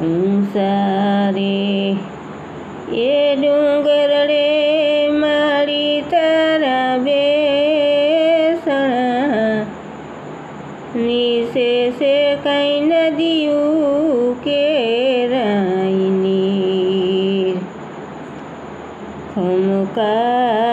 ઊંસારે એ ડુંગરડે મારી તારા બેસણા નીસે છે કઈ નદીયું કે રાઈની ખમકારી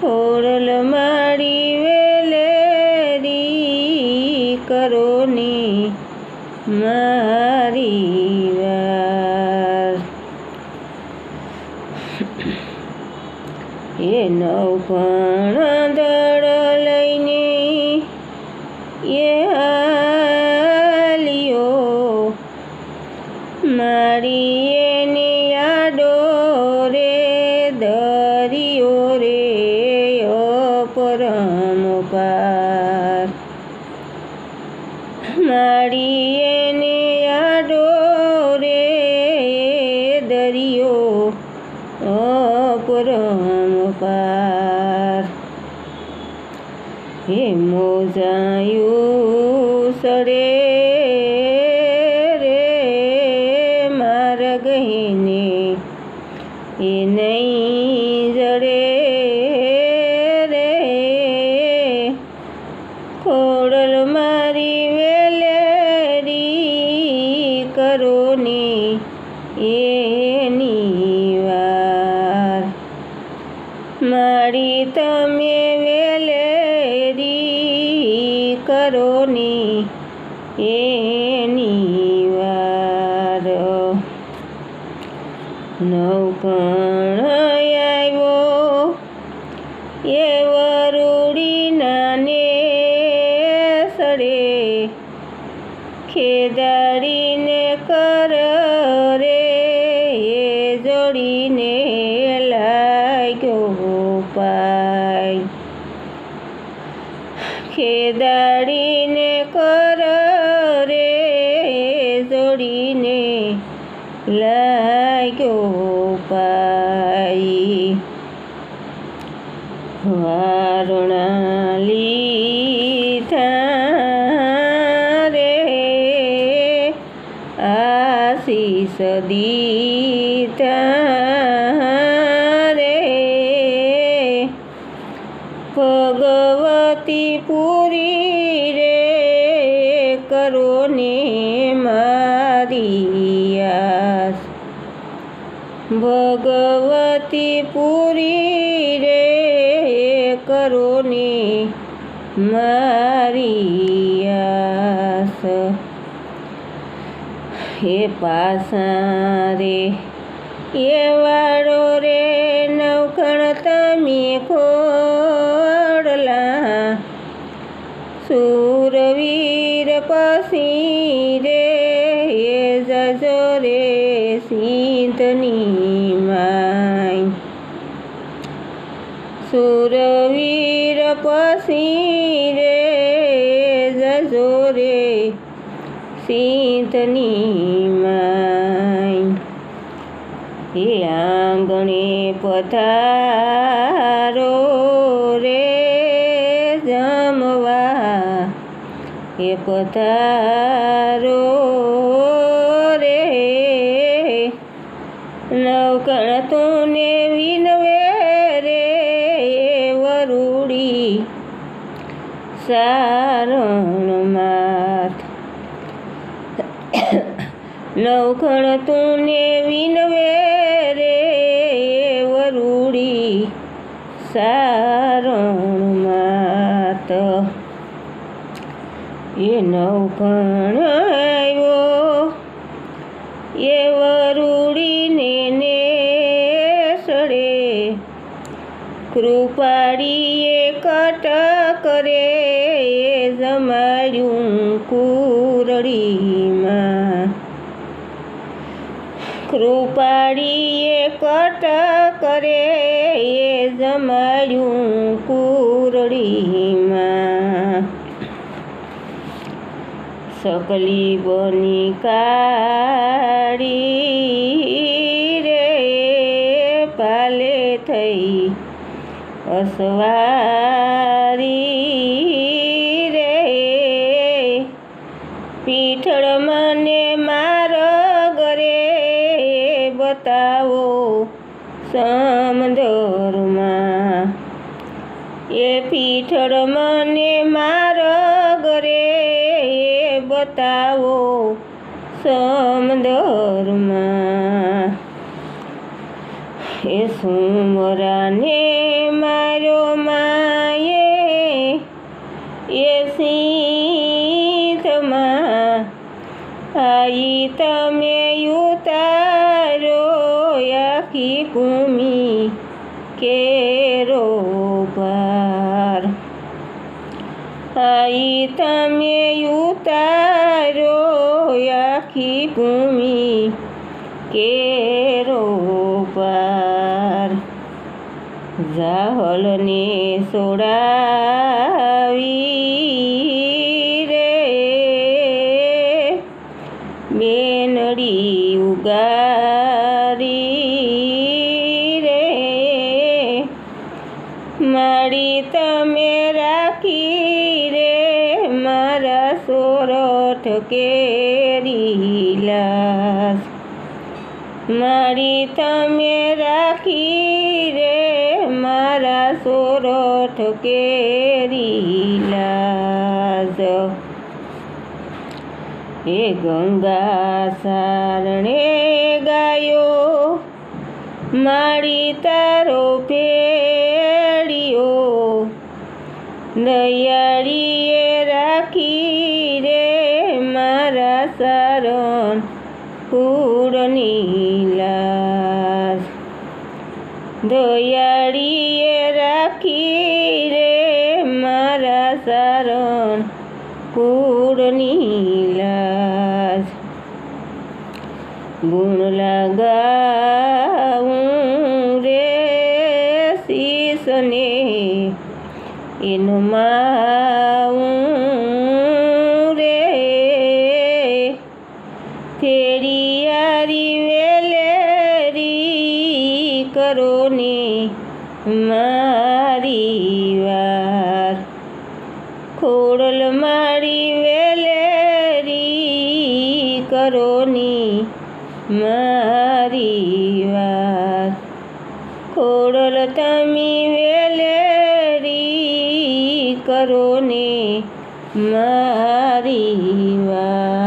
ખોડલ મારી વેલેરી કરો ને મારી વાર એ નવ દળ અપરમ પાર મારી એને આડો રે દરિયો અપરમ પાર હે મોજાયું સડે ખેદાડીને કર રે જોડીને લાગ્યો પાઈ વારણાલી રે આશીષ દીધા ભગવતી પૂરી રે કરો ને મારી ભગવતી પૂરી રે કરો ને મારી હે પાસા રે, એ વાળો રે, નવખણ તમે ખોડલા સુરવીર પસી રે એ જજો રે સિંધની માય સુરવીર પસી રે જજો રે સિંધની માય એ આંગણે પધારો જમવા એ પધારો રે. નવકણ તુને વિનવે રે વરુડી. સારણ માથ. નવકણ તુને વિનવે રે વરુડી. સારણ એ નવખણ આવ્યો. એ વરુડીને ને સડે કૃપાડીએ કટ કરે. એ જમાડ્યું કુરડીમાં. કૃપાળીએ કટ કરે. એ જમાડ્યું કુરડીમાં. સકલી બની કાળી રે પાલે થઈ અસવારી રે પીઠળ મને માર ગરે બતાવો સમધોરમાં એ પીઠળ મને ગરે બતાવો સમદરમાં. એ સુમરાને મારો માયે એ સીતમાં આઈ તમે ઉતારો આખી કુમી કેરો પાર આઈ તમે ઉતારો આખી ભૂમિ કેરો પાર. જાહલને સોડાવી સોરઠ કેરી લાસ મારી તમે રાખી રે મારા સોરઠ કેરી લાસ હે ગંગા સારણે ગાયો, મારી તારો ફેડિયો દયાળીએ રાખી રે મારા સારણ કુળની લાજ દયાળીએ રાખી રે મારા સારણ કુળની લાજ ગુણ લગાવું કરો ને મારી વાર. ખોડલ મારી વેલેરી કરો ની મારી વાર. ખોડલ તમે વેલેરી કરો ને મારી વાર.